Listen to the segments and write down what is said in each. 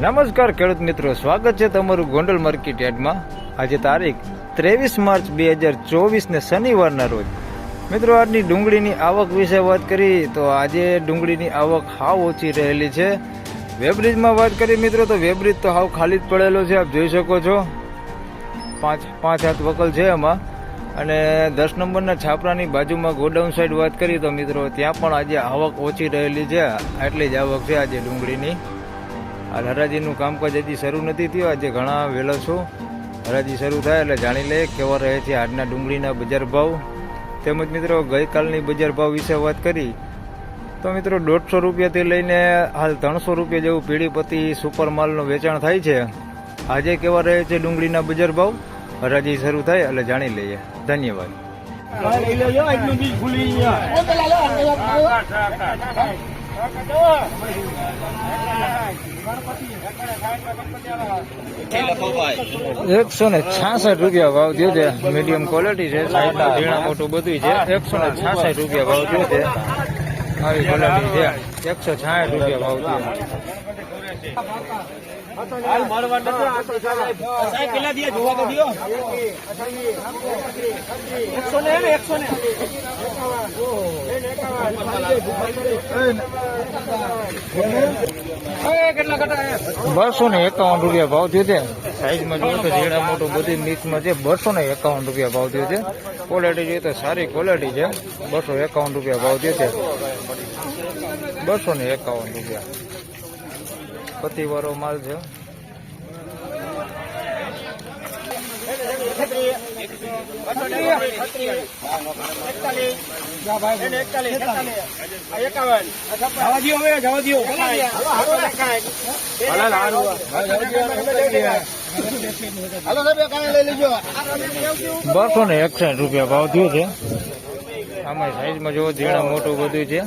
નમસ્કાર ખેડૂત મિત્રો, સ્વાગત છે તમારું ગોંડલ માર્કેટ યાર્ડમાં. આજે તારીખ ત્રેવીસ માર્ચ બે હજાર ચોવીસને શનિવારના રોજ. મિત્રો, આજની ડુંગળીની આવક વિશે વાત કરી, તો આજે ડુંગળીની આવક હાવ ઓછી રહેલી છે. વેબ્રિજમાં વાત કરી મિત્રો, તો વેબ્રિજ તો હાવ ખાલી જ પડેલો છે, આપ જોઈ શકો છો. પાંચ પાંચ હાથ વકલ છે એમાં અને દસ નંબરના છાપરાની બાજુમાં ગોડાઉન સાઈડ વાત કરી, તો મિત્રો, ત્યાં પણ આજે આવક ઓછી રહેલી છે. આટલી જ આવક છે આજે ડુંગળીની. હાલ હરાજીનું કામકાજ હજી શરૂ નથી થયું. આજે ઘણા વહેલો છું. હરાજી શરૂ થાય એટલે જાણી લઈએ કેવા રહે છે આજના ડુંગળીના બજાર ભાવ. તેમજ મિત્રો ગઈકાલની બજાર ભાવ વિશે વાત કરી. તો મિત્રો દોઢસો રૂપિયાથી લઈને હાલ ત્રણસો રૂપિયા જેવું પીડીપતિ સુપર માલનું વેચાણ થાય છે. આજે કેવા રહે છે ડુંગળીના બજાર ભાવ? હરાજી શરૂ થાય એટલે જાણી લઈએ. ધન્યવાદ. એકસો ને છાસઠ રૂપિયા ભાવ થયો છે. મીડિયમ ક્વોલિટી છે સાઈડના ઝીણા, મોટું બધું છે. એકસો ને છાસઠ રૂપિયા ભાવ થયો છે. આવી ક્વોલિટી છે. એકસો છાસઠ રૂપિયા ભાવ થયો બસો ને એકાવન રૂપિયા ભાવ થયો છે. સાઈઝમાં જોઈએ તો જેડા મોટું બધી મિક્સમાં છે બસો ને એકાવન રૂપિયા ભાવ થયો છે. ક્વોલિટી જોઈએ તો સારી ક્વોલિટી છે. બસો એકાવન રૂપિયા ભાવ થયો છે. બસો ને એકાવન રૂપિયા. પતિવાળો માલ છે બસો ને એકસઠ રૂપિયા ભાવ થયો છે. આમાં સાઈઝમાં જોવો ઝીણા મોટું બધું છે.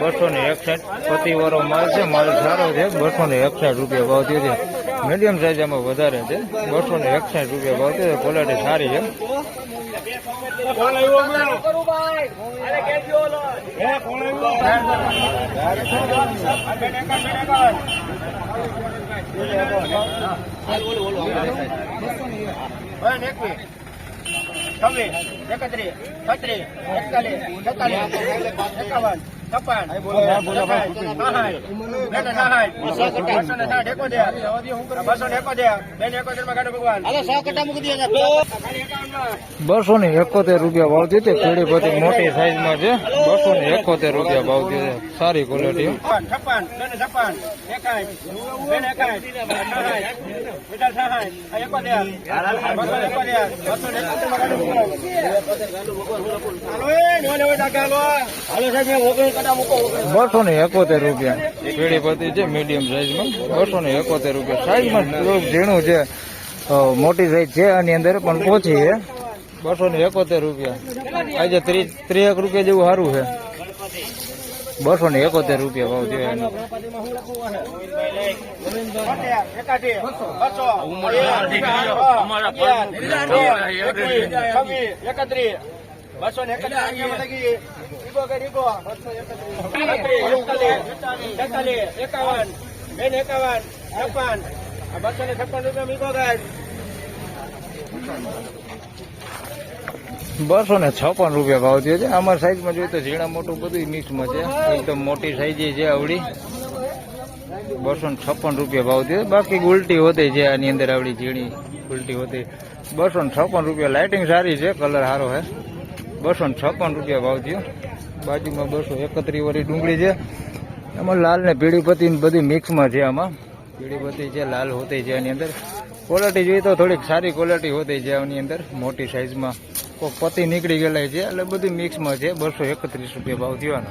બસો ને એકસઠ પતિવાળો માલ છે માલ સારો છે બસો ને એકસઠ રૂપિયા ભાવ થયો છે મીડિયમ સાઈઝ આમાં વધારે છે બસો ને એકસઠ રૂપિયા ભાવ થયો ક્વોલિટી સારી છે એકત્રીસ છત્રીસ એકતાલીસ છેતાલીસ એકાવન છપ્પન બસો ને એકોતેર બસો ને એકોતેર બેન એકોતેરમાં ગાડો ભગવાન. બસો ને એકોતેર રૂપિયા ભાવ થયો થોડી બધી મોટી મોટી સાઈઝમાં છે. બસો ને એકોતેર રૂપિયા ભાવ થયો સારી ક્વોલિટી છપ્પન. છપ્પન. એકાઠ બસો ને એકોતેર રૂપિયા કેળી પતી છે મીડિયમ સાઈઝમાં બસો ને એકોતેર રૂપિયા સાઈઝમાં ઝીણું છે મોટી સાઈઝ છે આની અંદર પણ ઓછી છે બસો ને એકોતેર રૂપિયા આજે ત્રીસ ત્રીસ રૂપિયા જેવું સારું છે બસો ને એકોતેર રૂપિયા ભાવ એનો એકત્રીસ બસો ને એકત્રીસ એકાવન. બેન એકાવન. છપ્પન. બસો ને છપ્પન રૂપિયા મીકો ગાય. બસો ને છપ્પન રૂપિયા ભાવ થયો છે. અમારા સાઈઝમાં જોઈએ તો ઝીણા મોટું બધું મિક્સમાં છે. એકદમ મોટી સાઈઝ છે આવડી. બસો ને છપ્પન રૂપિયા ભાવ થયો. બાકી ઉલટી હોતી છે આની અંદર આવડી ઝીણી ઉલટી હોતી. બસો ને છપ્પન રૂપિયા લાઇટિંગ સારી છે. કલર સારો છે બસો છપ્પન રૂપિયા ભાવ થયો. બાજુમાં બસો એકત્રીસ વાળી ડુંગળી છે. એમાં લાલ ને પીળી પત્તી બધી મિક્સમાં છે આમાં. પીળી પત્તી છે, લાલ હોતી છે એની અંદર. ક્વોલિટી જોઈએ તો થોડીક સારી ક્વોલિટી હોતી છે આની અંદર, મોટી સાઈઝમાં કોઈક પત્તી નીકળી ગયેલા છે, એટલે બધી મિક્સમાં છે. બસો એકત્રીસ રૂપિયા ભાવ થવાનો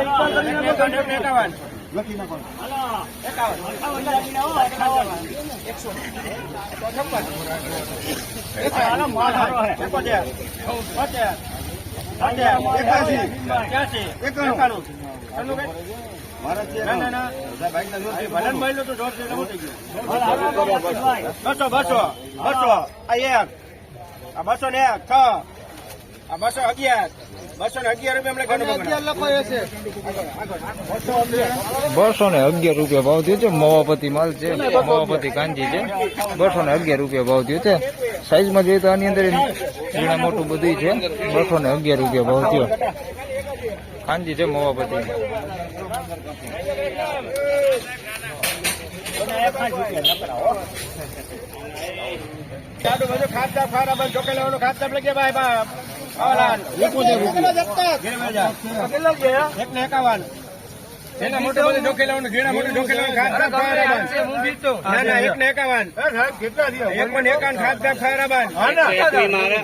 એકાવન એકાણું ના ના ના ભલન મહિલો તો દોઢ જેટલો થઈ ગયો બસો. બસો બસો. આ એક. આ બસો ને એક. છ. બસો અગિયાર. બસો ને અગિયાર રૂપિયા બસો ને અગિયાર રૂપિયા ભાવ થયો છે. મવાપતિ માલ છે મવાપતિ કાંજી છે. બસો ને અગિયાર રૂપિયા ભાવ થયો છે. સાઈઝમાં જોઈએ તો આની અંદર ઝીણા મોટું બધું છે. બસો ને અગિયાર રૂપિયા ભાવ થયો. કાંજી છે મવાપતિ. ખાતા ફારા બંધ લેવાનું ખાતર લખીએ ભાઈ એકાવન. એના મોટું મોટું જોકે લેવાનું ખાતર ફારા બંધ ના ના એકાવન. એક પણ એકાવન ખાતર ફારા બંધ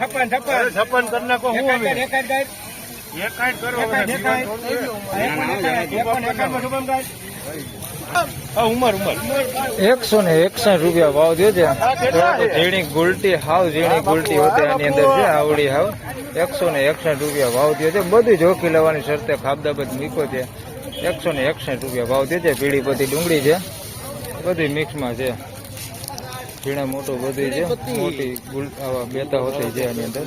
છપ્પન છપ્પન. છપ્પન કરી નાખો હું એક ગાય એકાદ કરો એકાદ એકાદ એક એકાદ ગાય ઉમર ઉમર. એકસો ને એકસઠ રૂપિયા ભાવ થયો છે. ઝીણી ગુલટી હાવ, ઝીણી ગુલટી હોતી આની અંદર છે, આવડી હાવ. એકસો ને એકસઠ રૂપિયા ભાવ થયો છે. બધું જોખી લેવાની શરતે ખાબદાબદ મીકો છે. એકસો ને એકસઠ રૂપિયા ભાવ થયો છે. પીળી બધી ડુંગળી છે. બધી મિક્સમાં છે. ઝીણા મોટું બધું છે. મોટી ગુલ બેતા હોતી છે આની અંદર.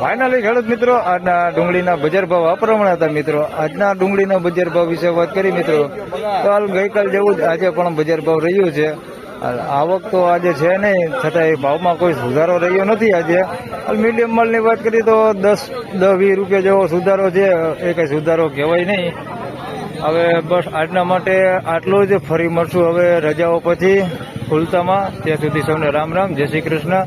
ફાઇનલી ખેડૂત મિત્રો, આજના ડુંગળીના બજાર ભાવ અપ્રમાણ હતા મિત્રો. આજના ડુંગળીના બજાર ભાવ વિશે વાત કરી મિત્રો. તો હાલ ગઈકાલ જેવું જ આજે પણ બજાર ભાવ રહ્યું છે. આવક તો આજે છે નહીં, છતાં એ ભાવમાં કોઈ સુધારો રહ્યો નથી આજે. હાલ મીડિયમ માલની વાત કરીએ તો દસ દસ, વીસ રૂપિયા જેવો સુધારો છે. એ કંઈ સુધારો કહેવાય નહીં. હવે બસ આજના માટે આટલું જ. ફરી મળશું હવે રજાઓ પછી ખુલતામાં. ત્યાં સુધી સૌને રામ રામ. જય શ્રી કૃષ્ણ.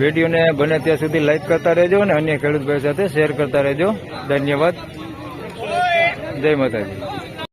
વિડીયોને બને ત્યાં સુધી લાઈક કરતા રહેજો અને અન્ય ખેડૂત ભાઈ સાથે શેર કરતા રહેજો. ધન્યવાદ. જય માતાજી.